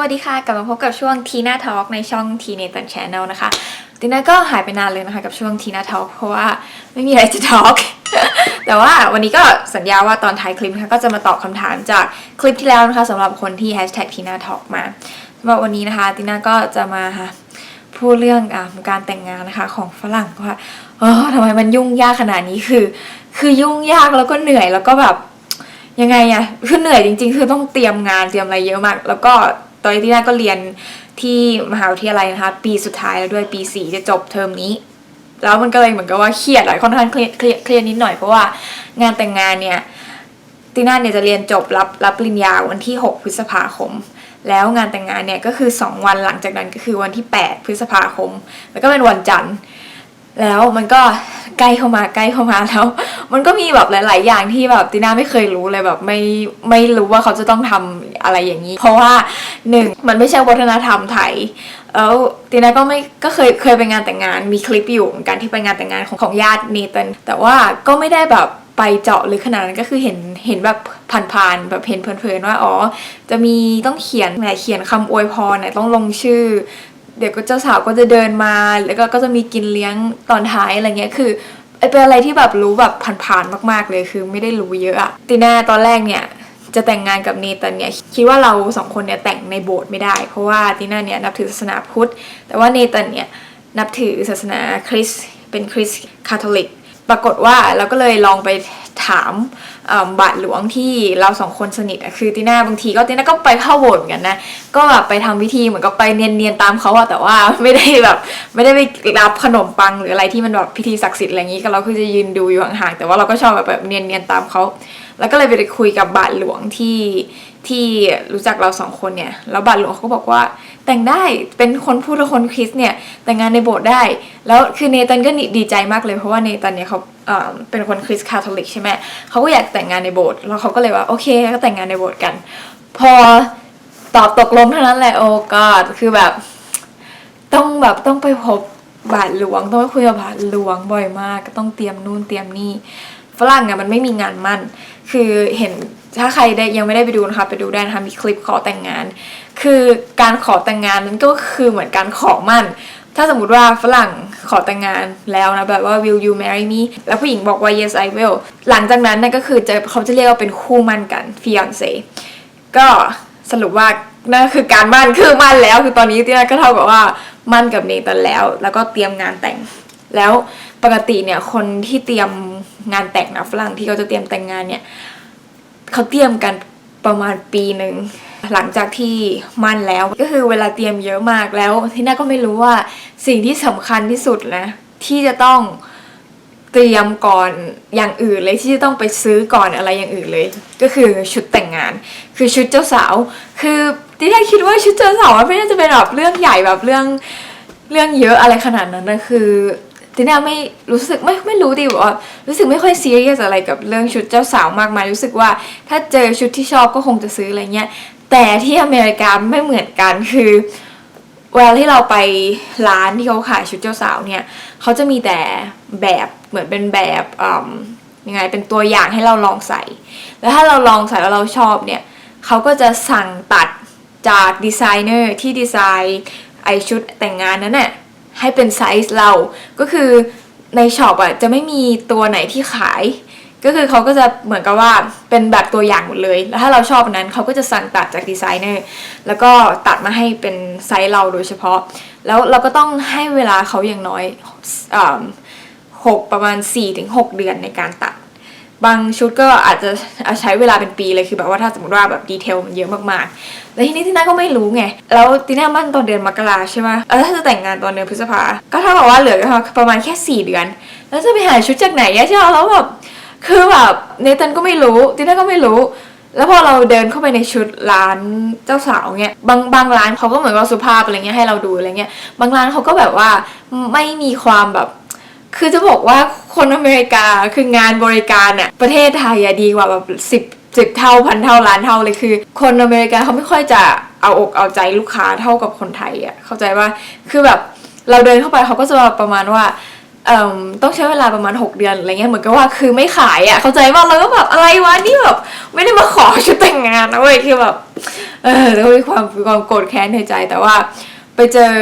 วัสดีค่ะ กลับมาพบกับช่วงทีน่าทอล์กในช่องทีเนตันแชนแนลนะคะทีน่าก็หายไปนานเลยนะคะกับช่วงทีน่าทอล์กเพราะว่าไม่มีอะไรจะทอล์กแต่ว่าวันนี้ก็สัญญาว่าตอนท้ายคลิปนะคะก็จะมาตอบคำถามจากคลิปที่แล้วนะคะสำหรับคนที่แฮชแท็กทีน่าทอล์กมาสำหรับวันนี้นะคะทีน่าก็จะมาพูดเรื่องอการแต่งงานนะคะของฝรั่งว่าเออทำไมมันยุ่งยากขนาดนี้คือ คือยุ่งยากแล้วก็เหนื่อยแล้วก็แบบยังไงอะคือเหนื่อยจริง ๆ คือต้องเตรียมงานเตรียมอะไรเยอะมาก แล้วก็ ตอนที่แรกก็เรียนที่มหาวิทยาลัยนะคะ ปีสุดท้ายแล้วด้วยปีสี่จะจบเทอมนี้ แล้วมันก็เลยเหมือนกับว่าเครียดอะค่อนข้างเครียดเครียดเครียดนิดหน่อยเพราะว่างานแต่งงานเนี่ยตีน่าเนี่ยจะเรียนจบรับรับปริญญาวันที่ 6 พฤษภาคม แล้วงานแต่งงานเนี่ยก็คือ 2 วันหลังจากนั้นก็คือวันที่ 8 พฤษภาคม แล้วก็เป็นวันจันทร์ แล้วมันก็ ใกล้เข้ามาใกล้เข้ามาแล้ว มันก็มีแบบหลาย ๆ อย่างที่แบบติน่าไม่เคยรู้เลยแบบไม่ไม่รู้ว่าเขาจะต้องทำอะไรอย่างนี้ เพราะว่าหนึ่งมันไม่ใช่วัฒนธรรมไทยแล้วติน่าก็ไม่ก็เคยเคยไปงานแต่งงานมีคลิปอยู่เหมือนกันที่ไปงานแต่งงานของของญาติเนตันแต่ว่าก็ไม่ได้แบบไปเจาะลึกขนาดนั้นก็คือเห็นเห็นแบบผ่านๆแบบเห็นเพลินๆว่าอ๋อจะมีต้องเขียนไหนเขียนคำอวยพรไหนต้องลงชื่อ เดี๋ยวก็เจ้าสาวก็จะเดินมา แล้วก็ก็จะมีกินเลี้ยงตอนท้ายอะไรเงี้ยคือเป็นอะไรที่แบบรู้แบบผ่านๆมาก ๆ เลยคือไม่ได้รู้เยอะอะตีน่าตอนแรกเนี่ยจะแต่งงานกับเนตันเนี่ยคิดว่าเราสองคนเนี่ยแต่งในโบสถ์ไม่ได้ เพราะว่าตีน่าเนี่ยนับถือศาสนาพุทธ แต่ว่าเนตันเนี่ยนับถือศาสนาคริสต์เป็นคริสต์คาทอลิก ปรากฏว่าเราก็เลยลองไปถามบาทหลวงที่เราสองคนสนิทคือตีน่าบางทีก็ตีน่าก็ไปเข้าโบสถ์เหมือนกันนะ ก็แบบไปทำพิธีเหมือนกับไปเนียนๆตามเขาอะแต่ว่าไม่ได้แบบไม่ได้ไปรับขนมปังหรืออะไรที่มันแบบพิธีศักดิ์สิทธิ์อะไรอย่างนี้ก็เราก็จะยืนดูอยู่ห่างๆแต่ว่าเราก็ชอบแบบแบบเนียนๆตามเขาแล้วก็เลยไปคุยกับบาทหลวงที่ที่รู้จักเราสองคนเนี่ยแล้วบาทหลวงเขาก็บอกว่า แต่งได้เป็นคนพูดและคนคริสเนี่ยแต่งงานในโบสถ์ได้ แล้วคือเนตันก็ดีใจมากเลยเพราะว่าเนตันเนี่ยเขาเป็นคนคริสคาทอลิกใช่ไหมเขาก็อยากแต่งงานในโบสถ์แล้วเขาก็เลยว่าโอเคก็แต่งงานในโบสถ์กัน พอตอบตกลงเท่านั้นแหละโอ้กอดคือแบบต้องแบบต้องไปพบบาทหลวงต้องไปคุยกับบาทหลวงบ่อยมาก ก็ต้องเตรียมนู่นเตรียมนี่ฝรั่งอะมันไม่มีงานมั่น คือเห็น ถ้าใครได้ยังไม่ได้ไปดูนะคะไปดูได้นะคะมีคลิปขอแต่งงาน คือการขอแต่งงานนั้นก็คือเหมือนการขอมั่น ถ้าสมมติว่าฝรั่งขอแต่งงานแล้วนะแบบว่า will you marry me แล้วผู้หญิงบอกว่า yes I will หลังจากนั้นนั่นก็คือจะเขาจะเรียกว่าเป็นคู่มั่นกัน fiance ก็สรุปว่านั่นคือการมั่นคือมั่นแล้ว คือตอนนี้ที่นั่นก็เท่ากับว่ามั่นกับเนตันแล้ว แล้วก็เตรียมงานแต่ง แล้วปกติเนี่ยคนที่เตรียมงานแต่งนะฝรั่งที่เขาจะเตรียมแต่งงานเนี่ย เขาเตรียมกันประมาณปีหนึ่งหลังจากที่มั่นแล้วก็คือเวลาเตรียมเยอะมากแล้วที่น่าก็ไม่รู้ว่าสิ่งที่สำคัญที่สุดนะที่จะต้องเตรียมก่อนอย่างอื่นเลยที่จะต้องไปซื้อก่อนอะไรอย่างอื่นเลย ก็คือชุดแต่งงาน คือชุดเจ้าสาว คือที่น่าคิดว่าชุดเจ้าสาวมันไม่น่าจะเป็นแบบเรื่องใหญ่แบบเรื่องเรื่องเยอะอะไรขนาดนั้นนะคือ ทีน่าไม่รู้สึกไม่ไม่รู้ดิว่ารู้สึกไม่ค่อยซีเรียสอะไรกับเรื่องชุดเจ้าสาวมากมายรู้สึกว่า ถ้าเจอชุดที่ชอบก็คงจะซื้ออะไรเงี้ยแต่ที่อเมริกาไม่เหมือนกันคือเวลาที่เราไปร้านที่เขาขายชุดเจ้าสาวเนี่ยเขาจะมีแต่แบบเหมือนเป็นแบบยังไงเป็นตัวอย่างให้เราลองใส่ แล้วถ้าเราลองใส่แล้วเราชอบเนี่ยเขาก็จะสั่งตัดจากดีไซเนอร์ที่ดีไซน์ไอชุดแต่งงานนั้นน่ะ ให้เป็นไซส์เรา ก็คือในช็อปอะจะไม่มีตัวไหนที่ขาย ก็คือเขาก็จะเหมือนกับว่าเป็นแบบตัวอย่างหมดเลย แล้วถ้าเราชอบนั้นเขาก็จะสั่งตัดจากดีไซเนอร์ แล้วก็ตัดมาให้เป็นไซส์เราโดยเฉพาะ แล้วเราก็ต้องให้เวลาเขาอย่างน้อยหกประมาณ 4-6 เดือนในการตัด บางชุดก็อาจจะใช้เวลาเป็นปีเลยคือแบบว่าถ้าสมมติว่าแบบดีเทลมันเยอะมากๆแล้วทีนี้ที่น่าก็ไม่รู้ไง แล้วทีน่ามั่นตอนเดือนมกราใช่ไหมแล้วถ้าจะแต่งงานตอนเดือนพฤษภา ก็เท่ากับว่าเหลือประมาณแค่ 4 เดือน แล้วจะไปหาชุดจากไหนอะใช่ไหมแล้วแบบคือแบบเนตันก็ไม่รู้ทีน่าก็ไม่รู้ แล้วพอเราเดินเข้าไปในชุดร้านเจ้าสาวเงี้ยบางบางร้านเขาก็เหมือนว่าสุภาพอะไรเงี้ยให้เราดูอะไรเงี้ย บางร้านเขาก็แบบว่าไม่มีความแบบ คือจะบอกว่าคนอเมริกาคืองานบริการอะประเทศไทยอะดีกว่าแบบสิบสิบเท่าพันเท่าล้านเท่าเลยคือ คนอเมริกาเขาไม่ค่อยจะเอาอกเอาใจลูกค้าเท่ากับคนไทยอะเข้าใจว่าคือแบบเราเดินเข้าไปเขาก็จะประมาณว่าต้องใช้เวลาประมาณ 6 เดือนอะไรเงี้ยเหมือนกับว่าคือไม่ขายอะ่ะเข้าใจว่าเราก็แบบอะไรวะนี่แบบไม่ได้มาขอชุดแต่งงานนะเว้ยคือแบบเออแล้วมีความความโกรธแค้นในใจแต่ว่า ไปเจอ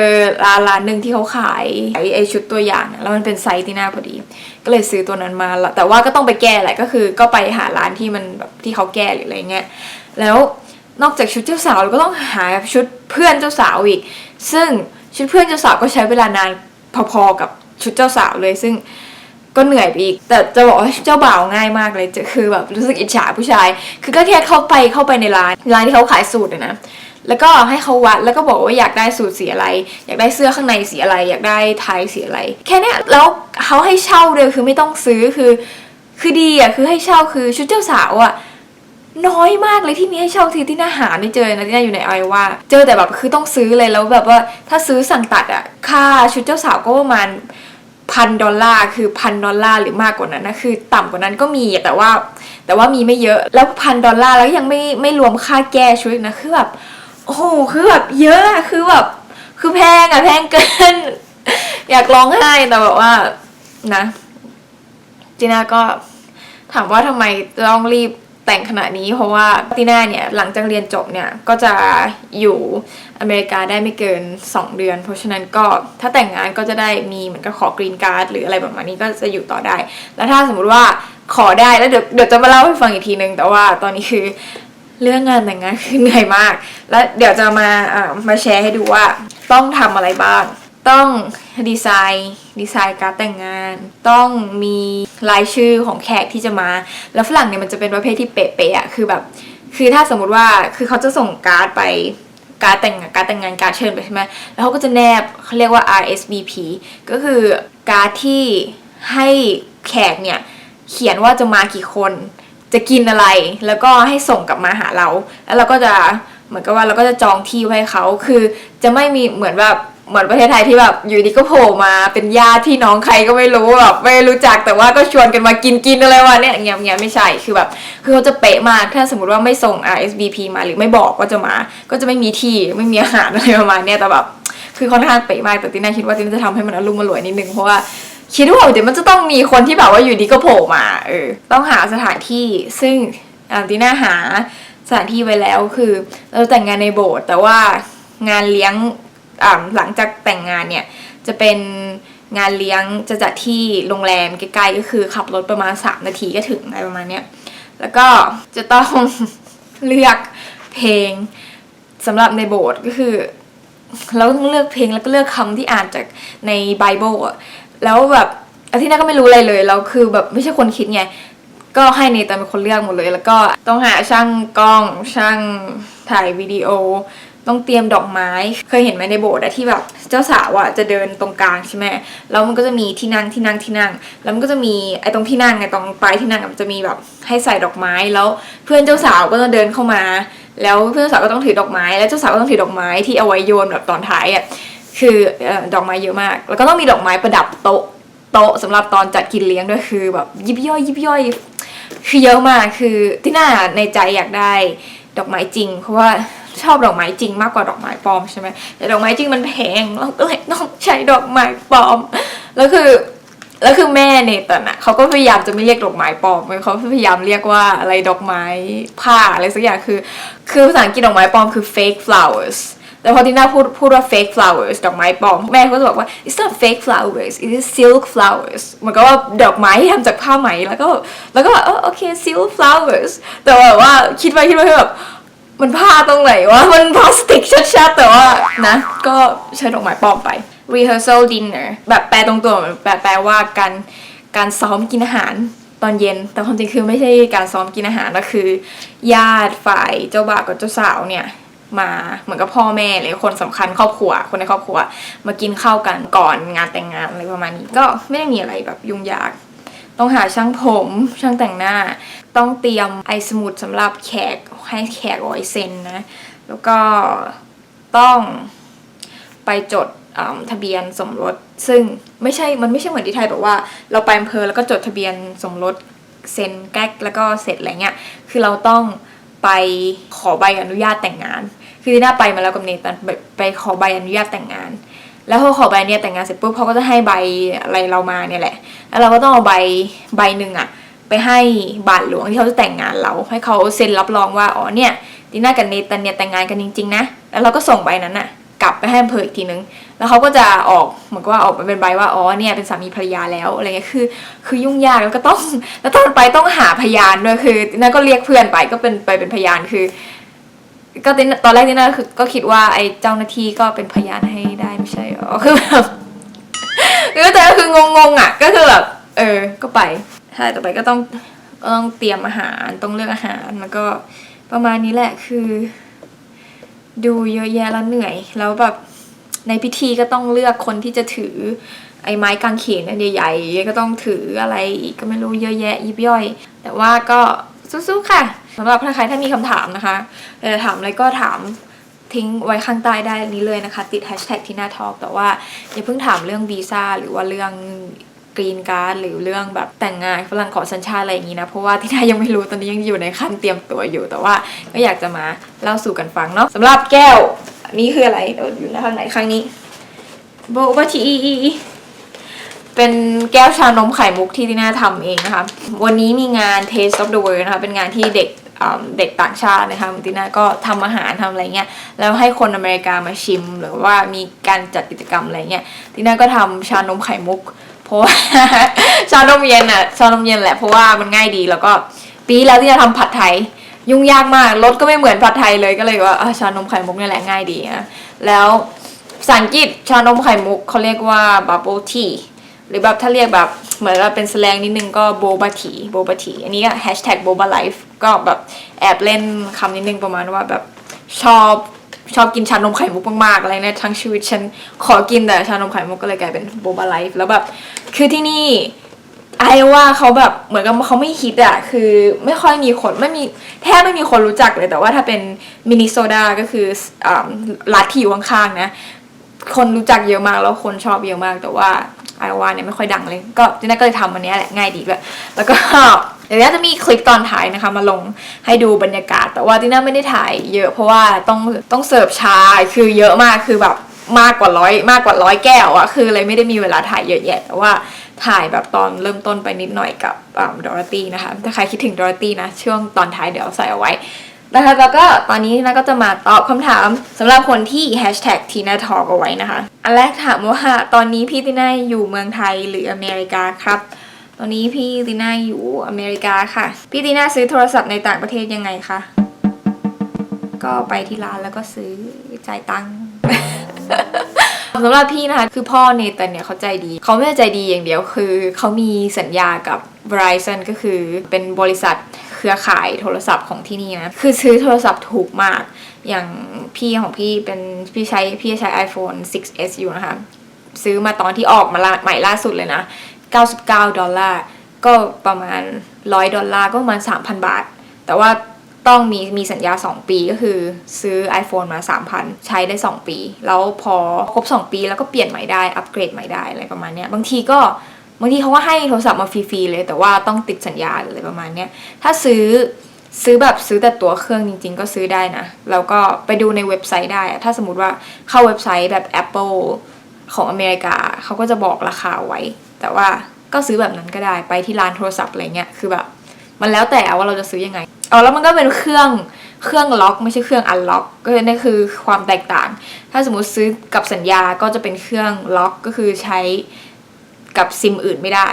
ร้านร้านหนึ่งที่เขาขายไอไอชุดตัวอย่างแล้วมันเป็นไซส์ที่หน้าพอดี ก็เลยซื้อตัวนั้นมาแล้วแต่ว่าก็ต้องไปแก้แหละก็คือก็ไปหาร้านที่มันแบบที่เขาแก้หรืออะไรเงี้ยแล้วนอกจากชุดเจ้าสาวเราก็ต้องหาชุดเพื่อนเจ้าสาวอีก ซึ่งชุดเพื่อนเจ้าสาวก็ใช้เวลานานพอๆกับชุดเจ้าสาวเลย ซึ่งก็เหนื่อยไปอีก แต่จะบอกว่าเจ้าบ่าวง่ายมากเลยจะคือแบบรู้สึกอิจฉาผู้ชาย คือก็แค่เข้าไปเข้าไปในร้านร้านที่เขาขายสูตรนะ แล้วก็ให้เขาวัดแล้วก็บอกว่าอยากได้สูตรสีอะไร อยากได้เสื้อข้างในสีอะไร อยากได้ไทยสีอะไร แค่นี้แล้วเขาให้เช่าเลยคือไม่ต้องซื้อคือ คือดีอะคือให้เช่าคือชุดเจ้าสาวอะน้อยมากเลยที่มีให้เช่าทีที่น่าหาไม่เจอนะที่น่าอยู่ในไอว่า เจอแต่แบบคือต้องซื้อเลยแล้วแบบว่าถ้าซื้อสั่งตัดอะค่าชุดเจ้าสาวก็ประมาณพันดอลลาร์คือพันดอลลาร์หรือมากกว่านั้นนะคือต่ำกว่านั้นก็มีแต่ว่า แต่ว่ามีไม่เยอะแล้วพันดอลลาร์แล้วยังไม่ไม่รวมค่าแก้ชุดนะคือแบบ โอ้โหคือแบบเยอะคือแบบคือแพงอะแพงเกิน อยากร้องไห้แต่แบบว่านะจีน่าก็ถามว่าทำไมต้องรีบแต่งขนาดนี้ เพราะว่าตีน่าเนี่ยหลังจากเรียนจบเนี่ยก็จะอยู่อเมริกาได้ไม่เกิน 2 เดือน เพราะฉะนั้นก็ถ้าแต่งงานก็จะได้มีเหมือนกับขอกรีนการ์ดหรืออะไรประมาณนี้ก็จะอยู่ต่อได้ แล้วถ้าสมมุติว่าขอได้แล้วเดี๋ยวเดี๋ยวจะมาเล่าให้ฟังอีกทีนึง แต่ว่าตอนนี้คือ เรื่องงานแต่งงานคือเหนื่อยมาก แล้วเดี๋ยวจะมาอ่ามาแชร์ให้ดูว่าต้องทำอะไรบ้าง ต้องดีไซน์ดีไซน์การดแต่งงาน ต้องมีรายชื่อของแขกที่จะมา แล้วฝรั่งเนี่ยมันจะเป็นประเภทที่เป๊ะๆอะคือแบบ คือถ้าสมมติว่าคือเขาจะส่งการ์ดไปการดแต่งการดแต่งงานการดเชิญไปใช่ไหมแล้วเขาก็จะแนบเขาเรียกว่า RSVP ก็คือการ์ดที่ให้แขกเนี่ยเขียนว่าจะมากี่คน จะกินอะไร แล้วก็ให้ส่งกลับมาหาเรา แล้วเราก็จะเหมือนกับว่าเราก็จะจองที่ไว้เขาคือจะไม่มีเหมือนแบบเหมือนประเทศไทยที่แบบอยู่ดีก็โผล่มาเป็นญาติพี่น้องใครก็ไม่รู้แบบไม่รู้จักแต่ว่าก็ชวนกันมากินกินอะไรวะเนี่ยเงี้ยเงี้ยไม่ใช่คือแบบคือเขาจะเป๊ะมากถ้าสมมติว่าไม่ส่ง RSVP มาหรือไม่บอกว่าจะมา ก็จะไม่มีที่ไม่มีอาหารอะไรประมาณเนี้ยแต่แบบคือค่อนข้างเป๊ะมากแต่ติน่าคิดว่าติน่าจะทำให้มันอารมณ์มารวยนิดนึงเพราะว่า คิดว่าเดี๋ยวมันจะต้องมีคนที่แบบว่าอยู่ดีก็โผล่มาเออต้องหาสถานที่ซึ่งอาติน่าหาสถานที่ไว้แล้วคือเราแต่งงานในโบสถ์แต่ว่างานเลี้ยงอ่าหลังจากแต่งงานเนี่ยจะเป็นงานเลี้ยงจะจัดที่โรงแรมใกล้ๆก็คือขับรถประมาณ 3 นาทีก็ถึงอะไรประมาณเนี้ยแล้วก็จะต้องเลือกเพลงสำหรับในโบสถ์ก็คือ เราต้องเลือกเพลงแล้วก็เลือกคำที่อ่านจากในไบเบิลอะ แล้วแบบอาทิตย์หน้าก็ไม่รู้อะไรเลยแล้วคือแบบไม่ใช่คนคิดไงก็ให้เนตันเป็นคนเลือกหมดเลย แล้วก็ต้องหาช่างกล้องช่างถ่ายวิดีโอ ต้องเตรียมดอกไม้ เคยเห็นไหมในโบสถ์อะที่แบบเจ้าสาวอะจะเดินตรงกลางใช่ไหมแล้วมันก็จะมีที่นั่งที่นั่งที่นั่ง แล้วมันก็จะมีไอ้ตรงที่นั่งไอ้ตรงปลายที่นั่งมันจะมีแบบให้ใส่ดอกไม้แล้วเพื่อนเจ้าสาวก็จะเดินเข้ามา แล้วเพื่อนเจ้าสาวก็ต้องถือดอกไม้ แล้วเจ้าสาวก็ต้องถือดอกไม้ที่เอาไว้โยนแบบตอนท้ายอะ คืออดอกไม้เยอะมาก แล้วก็ต้องมีดอกไม้ประดับโต๊ะโต๊ะสำหรับตอนจัดกินเลี้ยงด้วยคือแบบยิบย่อยยิบย่อยคือเยอะมากคือที่น่าในใจอยากได้ดอกไม้จริง เพราะว่าชอบดอกไม้จริงมากกว่าดอกไม้ปลอมใช่ไหมแต่ดอกไม้จริงมันแพงเราก็เลยต้องใช้ดอกไม้ปลอม แล้วคือแล้วคือแม่เนตันอะเขาก็พยายามจะไม่เรียกดอกไม้ปลอมเขาพยายามเรียกว่าอะไรดอกไม้ผ้าอะไรสักอย่างคือ คือภาษาอังกฤษดอกไม้ปลอมคือ fake flowers แต่พอทีน่าพูดพูดว่า fake flowers ดอกไม้ปลอม แม่เขาจะบอกว่า it's not fake flowers it is silk flowers หมันก็ว่าดอกไม้ที่ทำจากผ้าไหมแล้วก็แล้วก็แบบเออโอเค silk flowers แต่แบบว่าคิดไปคิดไปแบบมันผ้าตรงไหนวะ มันพลาสติกชัดๆแต่ว่านะ ก็ใช้ดอกไม้ปลอมไป rehearsal dinner แบบแปลตรงตัวแปลแปลว่าการการซ้อมกินอาหารตอนเย็น แต่ความจริงคือไม่ใช่การซ้อมกินอาหารนะคือ ญาติฝ่ายเจ้าบ่าวกับเจ้าสาวเนี่ย มาเหมือนกับพ่อแม่หรือคนสำคัญครอบครัว คนในครอบครัว มากินข้าวกันก่อนงานแต่งงานอะไรประมาณนี้ก็ไม่ได้มีอะไรแบบยุ่งยาก ต้องหาช่างผมช่างแต่งหน้า ต้องเตรียมไอสมุดสำหรับแขกให้แขกเอาไว้เซ็นนะ แล้วก็ต้องไปจดทะเบียนสมรส ซึ่งไม่ใช่มันไม่ใช่เหมือนที่ไทยแบบว่า เราไปอำเภอแล้วก็จดทะเบียนสมรสเซ็นแก๊กแล้วก็เสร็จอะไรเงี้ยคือเราต้องไปขอใบอนุญาตแต่งงาน คือที่น่าไปมาแล้วกับเนตันไปขอใบอนุญาตแต่งงาน แล้วพอขอใบเนี้ยแต่งงานเสร็จปุ๊บเขาก็จะให้ใบอะไรเรามาเนี่ยแหละ แล้วเราก็ต้องเอาใบใบหนึ่งอะไปให้บาทหลวงที่เขาจะแต่งงานเรา ให้เขาเซ็นรับรองว่าอ๋อเนี่ยดีน่ากับเนตันเนี่ยแต่งงานกันจริงๆนะ แล้วเราก็ส่งใบนั้นอะกลับไปให้อำเภออีกทีนึง แล้วเขาก็จะออกเหมือนกับว่าออกมาเป็นใบว่าอ๋อเนี่ยเป็นสามีภรรยาแล้วอะไรเงี้ยคือ คือยุ่งยากแล้วก็ต้องแล้วตอนไปต้องหาพยานด้วยคือนั่นก็เรียกเพื่อนไปก็เป็นไปเป็นพยานคือ ก็ติตอนแรกติน่าคือก็คิดว่าไอ้เจ้าหน้าที่ก็เป็นพยานให้ได้ไม่ใช่หรอคือแบบคือแต่ก็คืองงๆอะ ก็คือแบบเออ ก็ไปใช่ต่อไปก็ต้องก็ต้องเตรียมอาหารต้องเลือกอาหารแล้วก็ประมาณนี้แหละคือ ดูเยอะแยะแล้วเหนื่อย แล้วแบบในพิธีก็ต้องเลือกคนที่จะถือ ไอ้ไม้กางเขนอันใหญ่ๆก็ต้องถืออะไรอีกก็ไม่รู้เยอะแยะยิบย่อย แต่ว่าก็สู้ๆค่ะ สำหรับใครถ้ามีคำถามนะคะเออถามอะไรก็ถามทิ้งไว้ข้างใต้ได้นี้เลยนะคะ ติดแฮชแท็กที่หน้าทอกแต่ว่าอย่าเพิ่งถามเรื่องวีซ่าหรือว่าเรื่องกรีนการ์ดหรือเรื่องแบบแต่งงานฝรั่งขอสัญชาติอะไรอย่างนี้นะ เพราะว่าที่น่ายังไม่รู้ตอนนี้ยังอยู่ในขั้นเตรียมตัวอยู่ แต่ว่าก็อยากจะมาเล่าสู่กันฟังเนาะสำหรับแก้วนนี้คืออะไรอยู่ในข้างไหนข้างนี้โบบัชีเป็นแก้วชานมไข่มุกที่ติน่าทำเองนะคะ วันนี้มีงาน Taste of the World นะคะ เป็นงานที่เด็ก เด็กต่างชาตินะคะติน่าก็ทำอาหารทำอะไรเงี้ยแล้วให้คนอเมริกามาชิม หรือว่ามีการจัดกิจกรรมอะไรเงี้ยติน่าก็ทำชานมไข่มุก เพราะว่าชานมเย็นอะชานมเย็นแหละเพราะว่ามันง่ายดีแล้วก็ปีแล้วที่จะทำผัดไทยยุ่งยากมากรสก็ไม่เหมือนผัดไทยเลยก็เลยว่าชานมไข่มุกนี่แหละง่ายดีนะแล้วภาษาอังกฤษชานมไข่มุกเขาเรียกว่า bubble tea หรือแบบถ้าเรียกแบบเหมือนว่าเป็นแสแลงนิดนึงก็โบบาทีโบบาทีอันนี้ก็แฮชแท็กโบบาไลฟ์ก็แบบแอบเล่นคำนิดนึงประมาณว่าแบบชอบชอบกินชานมไข่มุกมากๆอะไรเนี่ยทั้งชีวิตฉันขอกินแต่ชานมไข่มุกก็เลยกลายเป็นโบบาไลฟ์แล้วแบบคือที่นี่ไอ้ว่าเขาแบบเหมือนกับเขาไม่ฮิตอะคือไม่ค่อยมีคนไม่มีแทบไม่มีคนรู้จักเลยแต่ว่าถ้าเป็นมินนิโซดาก็คืออ่ารัฐที่อยู่ข้างๆนะ คนรู้จักเยอะมากแล้วคนชอบเยอะมากแต่ว่า ไอวาเนี่ยไม่ค่อยดังเลย ก็จีน่าก็เลยทำอันนี้แหละง่ายดีด้วยแล้วก็เดี๋ยวจะมีคลิปตอนถ่ายนะคะมาลงให้ดูบรรยากาศ แต่ว่าจีน่าไม่ได้ถ่ายเยอะเพราะว่าต้องต้องเสิร์ฟชาคือเยอะมากคือแบบมากกว่าร้อยมากกว่าร้อยแก้วอะคือเลยไม่ได้มีเวลาถ่ายเยอะแยะแต่ว่าถ่ายแบบตอนเริ่มต้นไปนิดหน่อยกับดอรตี้นะคะถ้าใครคิดถึงดอรตี้นะช่วงตอนท้ายเดี๋ยวใส่เอาไว้ นะคะแล้วก็ตอนนี้นะก็จะมาตอบคำถามสำหรับคนที่ hashtag ทีน่าทอเอาไว้นะคะ อันแรกถามว่าตอนนี้พี่ติน่าอยู่เมืองไทยหรืออเมริกาครับ ตอนนี้พี่ติน่าอยู่อเมริกาค่ะ พี่ติน่าซื้อโทรศัพท์ในต่างประเทศยังไงคะ ก็ไปที่ร้านแล้วก็ซื้อจ่ายตังค์สำหรับพี่นะคะ คือพ่อเนตันเนี่ยเขาใจดี เขาไม่ได้ใจดีอย่างเดียวคือ เขามีสัญญากับ Verizon ก็คือเป็นบริษัท เครือข่ายโทรศัพท์ของที่นี่นะ คือซื้อโทรศัพท์ถูกมาก อย่างพี่ของพี่เป็นพี่ใช้พี่ใช้ iPhone 6s อยู่นะคะ ซื้อมาตอนที่ออกมาใหม่ล่าสุดเลยนะ 99 ดอลลาร์ ก็ประมาณ 100 ดอลลาร์ก็ประมาณ 3,000 บาท แต่ว่าต้องมีมีสัญญา 2 ปีก็คือซื้อ iPhone มา 3,000 ใช้ได้ 2 ปี แล้วพอครบ 2 ปีแล้วก็เปลี่ยนใหม่ได้ อัปเกรดใหม่ได้อะไรประมาณเนี้ยบางทีก็ บางทีเขาก็ให้โทรศัพท์มาฟรีๆเลย แต่ว่าต้องติดสัญญาอะไรประมาณเนี้ยถ้าซื้อซื้อแบบซื้อแต่ตัวเครื่องจริงๆ ก็ซื้อได้นะ แล้วก็ไปดูในเว็บไซต์ได้ ถ้าสมมติว่าเข้าเว็บไซต์แบบ Apple ของอเมริกาเขาก็จะบอกราคาไว้ แต่ว่าก็ซื้อแบบนั้นก็ได้ไปที่ร้านโทรศัพท์อะไรเงี้ยคือแบบ มันแล้วแต่ว่าเราจะซื้อยังไงอ๋อแล้วมันก็เป็นเครื่องเครื่องล็อก ไม่ใช่เครื่องอันล็อก ก็นี่คือความแตกต่าง ถ้าสมมติซื้อกับสัญญาก็จะเป็นเครื่องล็อกก็คือใช้ กับซิมอื่นไม่ได้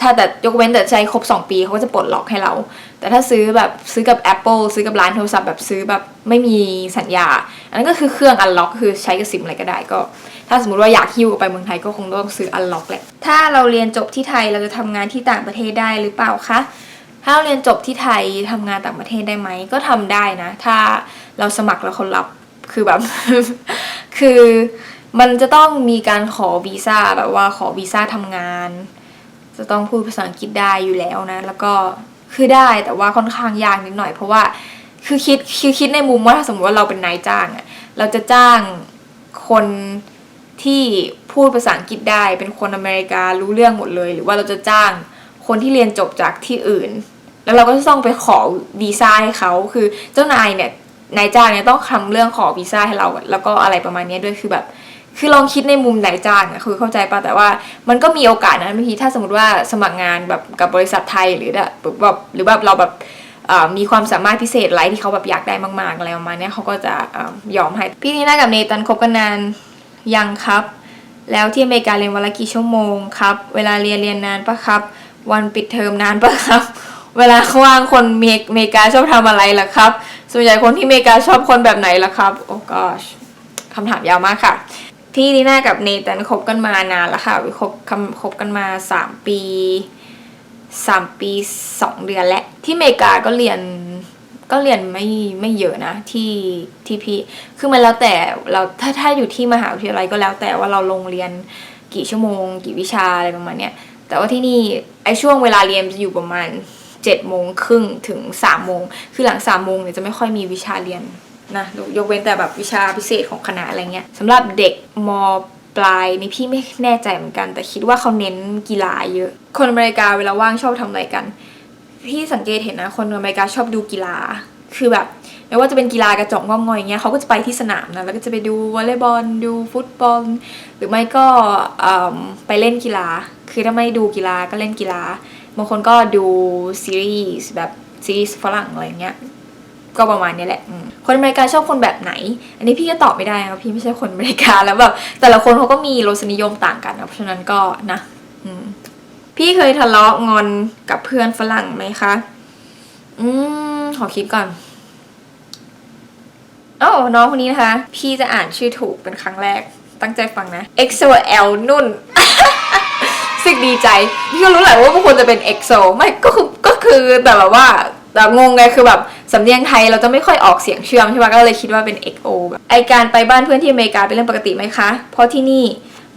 ถ้าแต่ยกเว้นแต่ใช้ครบ 2 ปีเขาก็จะปลดล็อกให้เรา แต่ถ้าซื้อแบบซื้อกับ Apple ซื้อกับร้านโทรศัพท์แบบซื้อแบบไม่มีสัญญา อันนั้นก็คือเครื่องอันล็อกคือใช้กับซิมอะไรก็ได้ก็ ถ้าสมมติว่าอยากฮิ้วไปเมืองไทยก็คงต้องซื้ออันล็อกแหละ ถ้าเราเรียนจบที่ไทยเราจะทำงานที่ต่างประเทศได้หรือเปล่าคะถ้าเราเรียนจบที่ไทยทำงานต่างประเทศได้ไหมก็ทำได้นะ ถ้าเราสมัครแล้วเขารับคือแบบ คือ มันจะต้องมีการขอวีซ่าแบบว่าขอวีซ่าทำงาน จะต้องพูดภาษาอังกฤษได้อยู่แล้วนะ แล้วก็คือได้แต่ว่าค่อนข้างยากนิดหน่อย เพราะว่าคือคิดคือคิดในมุมว่าถ้าสมมติว่าเราเป็นนายจ้างอะเราจะจ้างคนที่พูดภาษาอังกฤษได้ เป็นคนอเมริการู้เรื่องหมดเลย หรือว่าเราจะจ้างคนที่เรียนจบจากที่อื่น แล้วเราก็จะต้องไปขอวีซ่าให้เขาคือเจ้านายเนี่ยนายจ้างเนี่ยต้องทำเรื่องขอวีซ่าให้เราแล้วก็อะไรประมาณนี้ด้วยคือแบบ คือลองคิดในมุมไหนจ้างอะคือเข้าใจปะแต่ว่ามันก็มีโอกาสนะบางทีถ้าสมมติว่าสมัครงานแบบกับบริษัทไทยหรือแบบหรือแบบเราแบบมีความสามารถพิเศษอะไรที่เขาแบบอยากได้มากๆอะไรประมาณนี้เขาก็จะอยอมให้ พี่นีน่ากับเนตันคบกันนานยังครับ แล้วที่อเมริกาเรียนวันละกี่ชั่วโมงครับ เวลาเรียนเรียนนานปะครับ วันปิดเทอมนานปะครับ เวลาว่างคนเมอเมริกาชอบทำอะไรล่ะครับ ส่วนใหญ่คนที่อเมริกาชอบคนแบบไหนล่ะครับ โอ้กอชคำถามยาวมากค่ะ พี่ลีน่ากับเนตันคบกันมานานแล้วค่ะคบคคบกันมาสามปีสามปีสองเดือนและ ที่อเมริกาก็เรียนก็เรียนไม่ไม่เยอะนะที่ที่พี่คือมันแล้วแต่เราถ้าถ้าอยู่ที่มหาวิทยาลัยก็แล้วแต่ว่าเราลงเรียนกี่ชั่วโมง กี่วิชาอะไรประมาณเนี้ยแต่ว่าที่นี่ไอช่วงเวลาเรียนจะอยู่ประมาณเจ็ดโมงครึ่งถึงสามโมงคือหลังสามโมงเนี่ยจะไม่ค่อยมีวิชาเรียน นะยกเว้นแต่แบบวิชาพิเศษของคณะอะไรเงี้ยสำหรับเด็กมปลายนี่พี่ไม่แน่ใจเหมือนกัน แต่คิดว่าเขาเน้นกีฬาเยอะ คนอเมริกาเวลาว่างชอบทำอะไรกัน พี่สังเกตเห็นนะ คนอเมริกาชอบดูกีฬา คือแบบไม่ว่าจะเป็นกีฬากระจกงอกงอยอย่างเงี้ยเขาก็จะไปที่สนามนะแล้วก็จะไปดูวอลเลย์บอลดูฟุตบอล หรือไม่ก็ไปเล่นกีฬา คือถ้าไม่ดูกีฬาก็เล่นกีฬาบางคนก็ดูซีรีส์แบบซีรีส์ฝรั่งอะไรเงี้ย ก็ประมาณนี้แหละ คนอเมริกาชอบคนแบบไหน อันนี้พี่ก็ตอบไม่ได้นะพี่ไม่ใช่คนอเมริกาแล้วแบบแต่ละคนเขาก็มีรสนิยมต่างกันนะเพราะฉะนั้นก็นะพี่เคยทะเลาะงอนกับเพื่อนฝรั่งไหมคะ อืมขอคิดก่อนโอ้น้องคนนี้นะคะ พี่จะอ่านชื่อถูกเป็นครั้งแรก ตั้งใจฟังนะ XOL นุ่นสึกดีใจ พี่ก็รู้แหละว่าพวกคนจะเป็น EXO ไม่ก็คือก็คือแต่แบบว่า แต่งงไงคือแบบสำเนียงไทยเราจะไม่ค่อยออกเสียงเชื่อมใช่ปะก็เลยคิดว่าเป็น XO แบบไอการไปบ้านเพื่อนที่อเมริกาเป็นเรื่องปกติไหมคะ เพราะที่นี่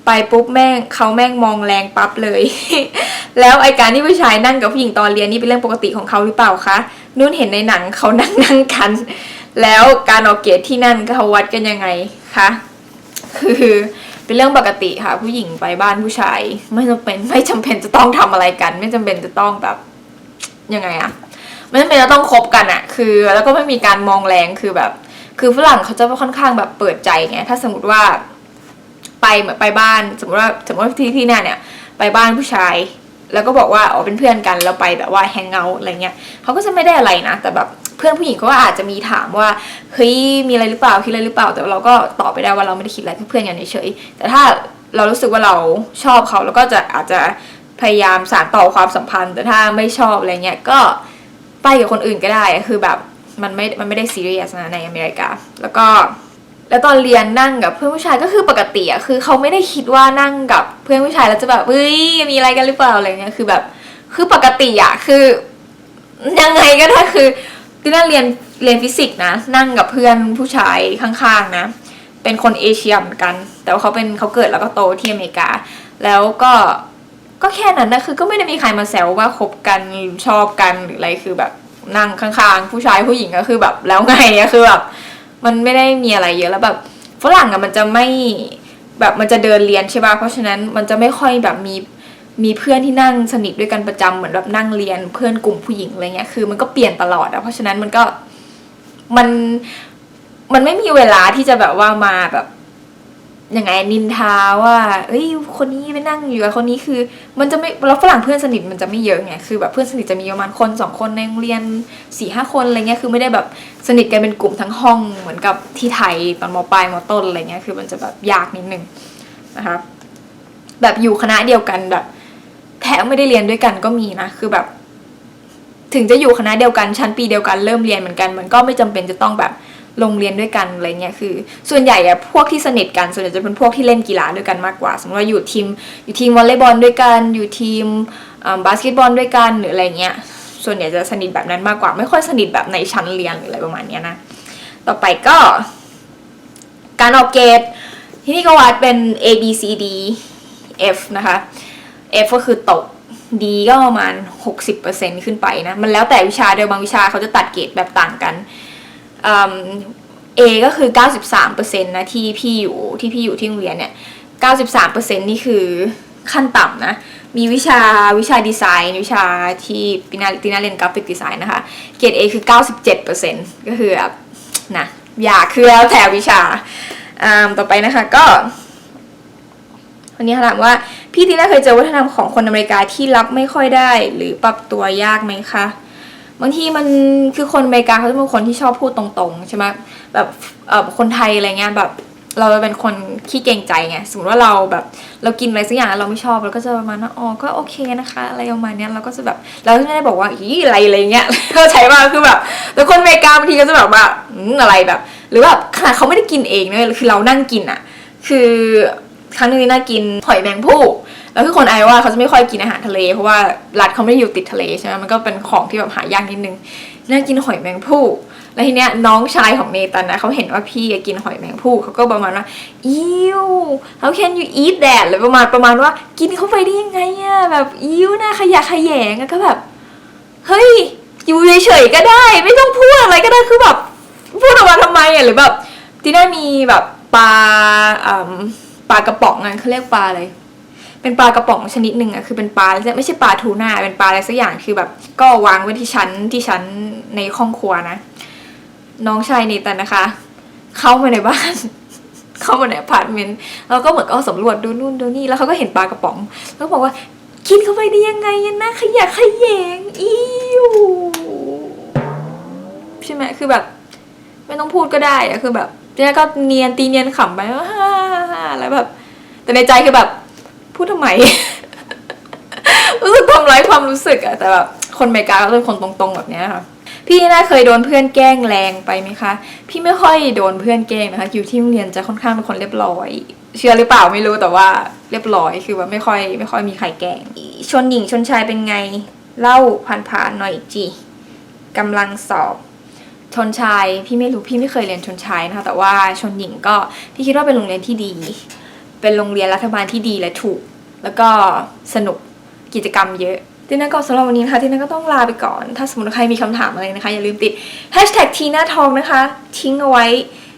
ไปปุ๊บแม่งเขาแม่งมองแรงปั๊บเลย แล้วไอการที่ผู้ชายนั่งกับผู้หญิงตอนเรียนนี่เป็นเรื่องปกติของเขาหรือเปล่าคะนุ่นเห็นในหนังเขานั่งนั่งกัน แล้วการออกเกรดที่นั่นเขาวัดกันยังไงคะคือเป็นเรื่องปกติค่ะ ผู้หญิงไปบ้านผู้ชาย ไม่จำเป็นไม่จำเป็นจะต้องทำอะไรกัน ไม่จำเป็นจะต้องแบบยังไงอะ ไม่จำเป็นจะต้องคบกันอะคือ แล้วก็ไม่มีการมองแรงคือแบบ คือฝรั่งเขาจะค่อนข้างแบบเปิดใจไงถ้าสมมติว่า ไปเหมือนไปบ้าน สมมติว่าสมมติว่าที่ที่นั่นเนี่ย ไปบ้านผู้ชาย แล้วก็บอกว่าอ๋อเป็นเพื่อนกันแล้วไปแบบว่าแฮงเอาท์อะไรเงี้ยเขาก็จะไม่ได้อะไรนะแต่แบบเพื่อนผู้หญิงเขาก็อาจจะมีถามว่าเฮ้ยมีอะไรหรือเปล่าคิดอะไรหรือเปล่า แต่เราก็ตอบไปได้ว่าเราไม่ได้คิดอะไรเพื่อนกันเฉยๆแต่ถ้าเรารู้สึกว่าเราชอบเขาแล้วก็จะอาจจะพยายามสานต่อความสัมพันธ์ แต่ถ้าไม่ชอบอะไรเงี้ยก็ ไปกับคนอื่นก็ได้คือแบบมันไม่ มันไม่ได้ซีเรียสนะในอเมริกา แล้วก็ แล้วตอนเรียนนั่งกับเพื่อนผู้ชายก็คือปกติอะคือเขาไม่ได้คิดว่านั่งกับเพื่อนผู้ชายแล้วจะแบบเฮ้ย มีอะไรกันหรือเปล่าอะไรเงี้ย คือแบบ คือปกติอะคือ ยังไงก็ได้คือที่นั่งเรียน เรียนฟิสิกส์นะ นั่งกับเพื่อนผู้ชายข้างๆนะ เป็นคนเอเชียเหมือนกัน แต่ว่าเขาเป็นเขาเกิดแล้วก็โตที่อเมริกา แล้วก็ ก็แค่นั้นนะคือก็ไม่ได้มีใครมาแซวว่าคบกันชอบกันหรืออะไรคือแบบนั่งข้างๆ ผู้ชายผู้หญิงก็คือแบบแล้วไงอะคือแบบมันไม่ได้มีอะไรเยอะแล้วแบบฝรั่งอะมันจะไม่แบบมันจะเดินเรียนใช่ป่ะเพราะฉะนั้นมันจะไม่ค่อยแบบมีมีเพื่อนที่นั่งสนิทด้วยกันประจำเหมือนแบบนั่งเรียนเพื่อนกลุ่มผู้หญิงอะไรเงี้ยคือมันก็เปลี่ยนตลอดอะเพราะฉะนั้นมันก็มันมันไม่มีเวลาที่จะแบบว่ามาแบบ ยังไงนินทาว่า เอ้ย คนนี้ไปนั่งอยู่กับคนนี้คือ มันจะไม่แล้วฝรั่งเพื่อนสนิทมันจะไม่เยอะไงคือแบบเพื่อนสนิทจะมีประมาณคนสองคนในโรงเรียนสี่ห้าคนอะไรเงี้ยคือไม่ได้แบบสนิทกันเป็นกลุ่มทั้งห้องเหมือนกับที่ไทยตอนมปลายมต้นอะไรเงี้ยคือมันจะแบบยากนิดนึงนะคะแบบอยู่คณะเดียวกันแบบแถมไม่ได้เรียนด้วยกันก็มีนะคือแบบ ถึงจะอยู่คณะเดียวกันชั้นปีเดียวกันเริ่มเรียนเหมือนกัน มันก็ไม่จำเป็นจะต้องแบบ ลงเรียนด้วยกันอะไรเงี้ยคือ ส่วนใหญ่อะพวกที่สนิทกันส่วนใหญ่จะเป็นพวกที่เล่นกีฬาด้วยกันมากกว่า สมมติว่าอยู่ทีมอยู่ทีมวอลเลย์บอลด้วยกัน อยู่ทีมบาสเกตบอลด้วยกันหรืออะไรเงี้ยส่วนใหญ่จะสนิทแบบนั้นมากกว่า ไม่ค่อยสนิทแบบในชั้นเรียนหรืออะไรประมาณเนี้ยนะต่อไปก็ การออกเกรดที่นี่ก็วัดเป็น A B C D F นะคะ F ก็คือตก D ก็ประมาณ 60%ขึ้นไปนะ มันแล้วแต่วิชาโดยบางวิชาเขาจะตัดเกรดแบบต่างกัน เอก็คือ 93%นะที่พี่อยู่ที่พี่อยู่ที่โรงเรียนเนี่ย 93%นี่คือขั้นต่ำนะ มีวิชาวิชาดีไซน์วิชาที่ปีนาตีนาเรียนกราฟิกดีไซน์นะคะ เกรด A คือ 97%ก็คือแบบนะอยากคือแล้วแต่วิชาอ่าต่อไปนะคะก็วันนี้ถามว่า พี่ตีน่าเคยเจอวัฒนธรรมของคนอเมริกาที่รับไม่ค่อยได้ หรือปรับตัวยากไหมคะ บางทีมันคือคนอเมริกาเขาจะเป็นคนที่ชอบพูดตรงๆใช่ไหมแบบเออคนไทยอะไรเงี้ยแบบเราเป็นคนขี้เกรงใจไงสมมติว่าเราแบบเรากินอะไรสักอย่างแล้วเราไม่ชอบเราก็จะประมาณว่าอ๋อก็โอเคนะคะ อะไรประมาณนี้เราก็จะแบบเราไม่ได้บอกว่าอีอะไรอะไรเงี้ยเข้าใจป่ะคือแบบแต่คนอเมริกาบางทีก็จะแบบว่าอืมอะไรแบบ หรือแบบขนาดเขาไม่ได้กินเองเนะคือเรานั่งกินอะ คือครั้งหนึงน่ากินหอยแมงผู้ แล้วคือคนไอว่าเขาจะไม่ค่อยกินอาหารทะเล เพราะว่ารัฐเขาไม่ได้อยู่ติดทะเลใช่ไหมมันก็เป็นของที่แบบหายากนิดนึงน่ากินหอยแมงผู้แล้วทีเนี้ยน้องชายของเนตันนะเขาเห็นว่าพี่กินหอยแมงผู้เขาก็ประมาณว่าอิ้ว how can you eat that เลยประมาณประมาณว่ากินเข้าไปได้ยังไงอะแบบอิ้วน่าขยะขยงก็แบบ เฮ้ย อยู่เฉยๆก็ได้ ไม่ต้องพูดอะไรก็ได้คือแบบพูดออกมาทำไมอะหรือแบบที่น่ามีแบบปลาอ่าปลากระป๋องอะเขาเรียกปลาอะไร เป็นปลากระป๋องชนิดหนึ่งอะคือเป็นปลาไม่ใช่ปลาทูน่าเป็นปลาอะไรสักอย่างคือแบบ ก็วางไว้ที่ชั้นที่ชั้นในห้องครัวนะ น้องชายเนตันนะคะ เข้ามาในบ้าน เข้ามาในอพาร์ตเมนต์แล้วก็เหมือนก็สำรวจดูนู่นดูนี่แล้วเขาก็เห็นปลากระป๋อง แล้วบอกว่า กินเข้าไปได้ยังไงอะนะขยะแขยงอิวใช่ไหมคือแบบ ไม่ต้องพูดก็ได้อะคือแบบเจ๊ก็เนียนตีเนียนขำไปว่าฮ่าฮ่าฮ่าแล้วแบบ แต่ในใจคือแบบ พูดทำไม รู้สึกทำร้ายความรู้สึกอะแต่แบบคนเมกาก็เป็นคนตรงๆแบบนี้ค่ะพี่น่าเคยโดนเพื่อนแกล้งแรงไปไหมคะ พี่ไม่ค่อยโดนเพื่อนแกล้งนะคะ อยู่ที่โรงเรียนจะค่อนข้างเป็นคนเรียบร้อย เชื่อหรือเปล่าไม่รู้แต่ว่าเรียบร้อยคือว่าไม่ค่อยไม่ค่อยมีใครแกล้ง ชนหญิงชนชายเป็นไง เล่าผ่านๆหน่อยจีกำลังสอบ ชนชายพี่ไม่รู้พี่ไม่เคยเรียนชนชายนะคะแต่ว่าชนหญิงก็พี่คิดว่าเป็นโรงเรียนที่ดี เป็นโรงเรียนรัฐบาลที่ดีและถูก แล้วก็สนุกกิจกรรมเยอะที่น่าก็สำหรับวันนี้นะคะที่น่าก็ต้องลาไปก่อน ถ้าสมมติใครมีคำถามอะไรนะคะ อย่าลืมติด hashtag ทีน่าทองนะคะ ทิ้งเอาไว้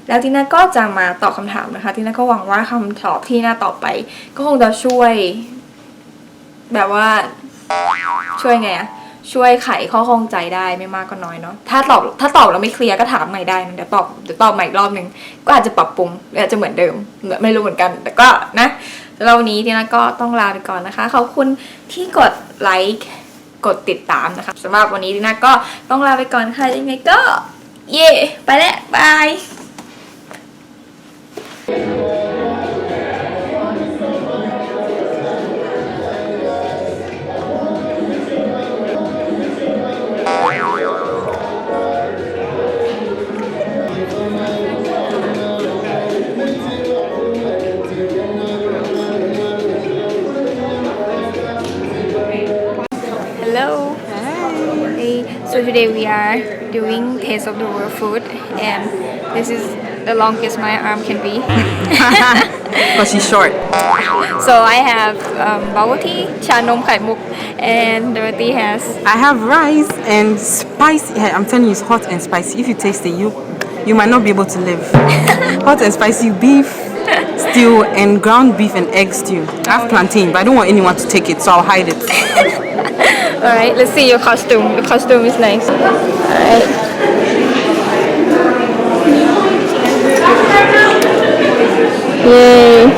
แล้วที่น่าก็จะมาตอบคำถามนะคะ ที่น่าก็หวังว่าคำตอบที่น่าตอบไป ก็คงจะช่วย แบบว่าช่วยไงอะช่วยไขข้อข้องใจได้ไม่มากก็น้อยเนาะถ้าตอบถ้าตอบแล้วไม่เคลียร์ก็ถามใหม่ได้นะเดี๋ยวตอบเดี๋ยวตอบใหม่อีกรอบนึงก็อาจจะปรับปรุงหรืออาจจะเหมือนเดิมไม่รู้เหมือนกัน แต่ก็นะ แล้ววันนี้ทีน่าก็ต้องลาไปก่อนนะคะ ขอบคุณที่กดไลค์กดติดตามนะคะสำหรับวันนี้ทีน่าก็ต้องลาไปก่อนค่ะยังไงก็ เย่ไปแล้วบาย doing taste of the world food, and this is the longest my arm can be. Because she's short. so I have um, bubble tea, cha nom khai muk, and Dorothy has I have rice and spicy. I'm telling you, it's hot and spicy. If you taste it, you you might not be able to live. hot and spicy beef stew and ground beef and egg stew. I have plantain, but I don't want anyone to take it, so I'll hide it. Alright, let's see your costume. Your costume is nice. Alright. Yay.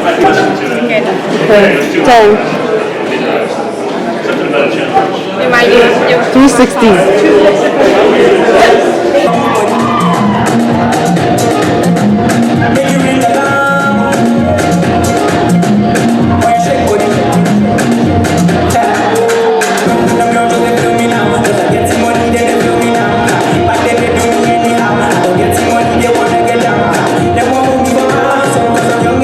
Okay. Ten. Remind 260.